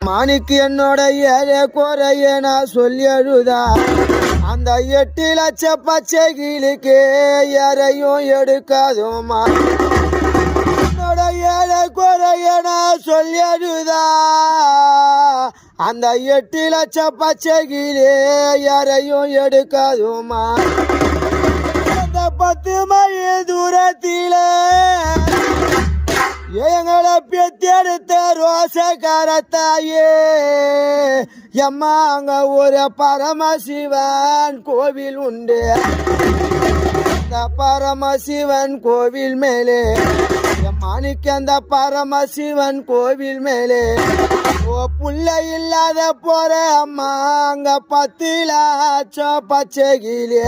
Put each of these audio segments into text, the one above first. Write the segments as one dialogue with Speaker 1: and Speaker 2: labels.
Speaker 1: மாணிக்கு என்னோட ஏழை குறைய நான் சொல்லி அழுதா அந்த எட்டு லட்ச பச்சை கீழுக்கு யாரையும் எடுக்காதோமா என்னோட ஏழை குறைய நான் சொல்லி அழுதா அந்த எட்டு லட்ச பச்சை கீழே யாரையும் எடுக்காதோமா அந்த பத்து மைல் தூரத்திலே எங்களை பெத்தெடுத்த ரோசக்காரத்தாயே எம்மா அங்க ஒரு பரமசிவன் கோவில் உண்டு. அந்த பரமசிவன் கோவில் மேலே. எம்மானிக்கு அந்த பரமசிவன் கோவில் மேலே. ஓ புள்ள இல்லாத போற அம்மா அங்க பத்து லட்சம் பச்சைகிலே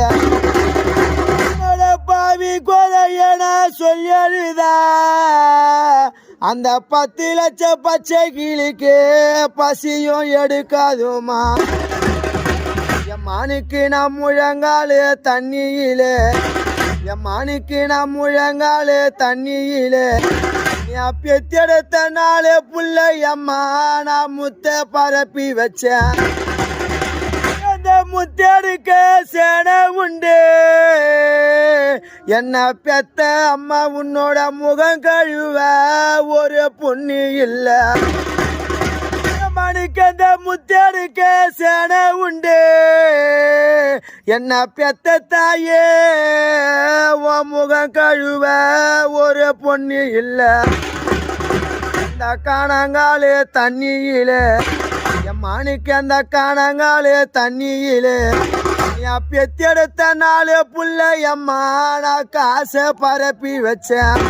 Speaker 1: என்னோட பாவி கொலையன சொல்லியழுதா அந்த பத்து லட்சம் பச்சை கிளிக்கு பசியும் எடுக்காதுமா என் மானுக்கு நான் முழங்காலு தண்ணியிலே. என் மானுக்கு நான் முழங்காலு தண்ணியிலே. என் பெத்தெடுத்த நாளே புள்ள எம்மா நான் முத்த பரப்பி வச்சேன். என்ன பெத்த அம்மா உன்னோட முகம் கழுவ ஒரு பொண்ணு இல்ல. மணிக்கந்த முத்தெடுக்க சேனை உண்டு. என்ன பெத்த தாயே உன் முகம் கழுவ ஒரு பொண்ணு இல்ல. இந்த காணங்காலு தண்ணியிலே என் மணிக்கந்த அந்த தண்ணியிலே. என் பெத்தெடுத்த நாலு புள்ள எம்மா நான் காசை பரப்பி வச்சேன்.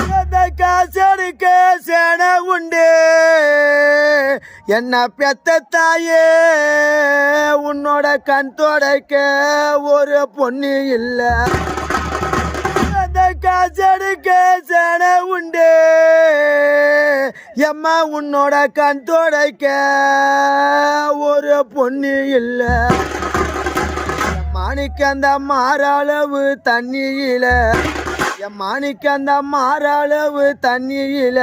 Speaker 1: அந்த காசெடுக்க சேனை உண்டு. என்ன பெத்த தாயே உன்னோட கண் தொடக்க ஒரு பொண்ணு இல்லை. அந்த காசெடுக்க சேனை உண்டு. எம்மா உன்னோட கண் தொடக்க ஒரு பொண்ணு இல்லை. மாணிக்கந்தம் மாறளவு தண்ணியில. என் மாணிக்க அந்த மாறளவு தண்ணியில.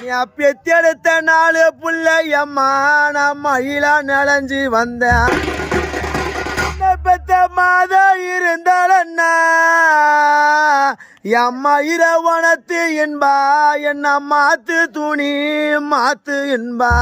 Speaker 1: நீ அப்பெத்தெடுத்த நாலு புள்ள எம்மா நான் மயிலா நனைஞ்சு வந்தேன். என்ன பெத்த மாதம் இருந்தாலன்னா எம்மா இரவணத்து என்பா என்ன மாத்து துணி மாத்து என்பா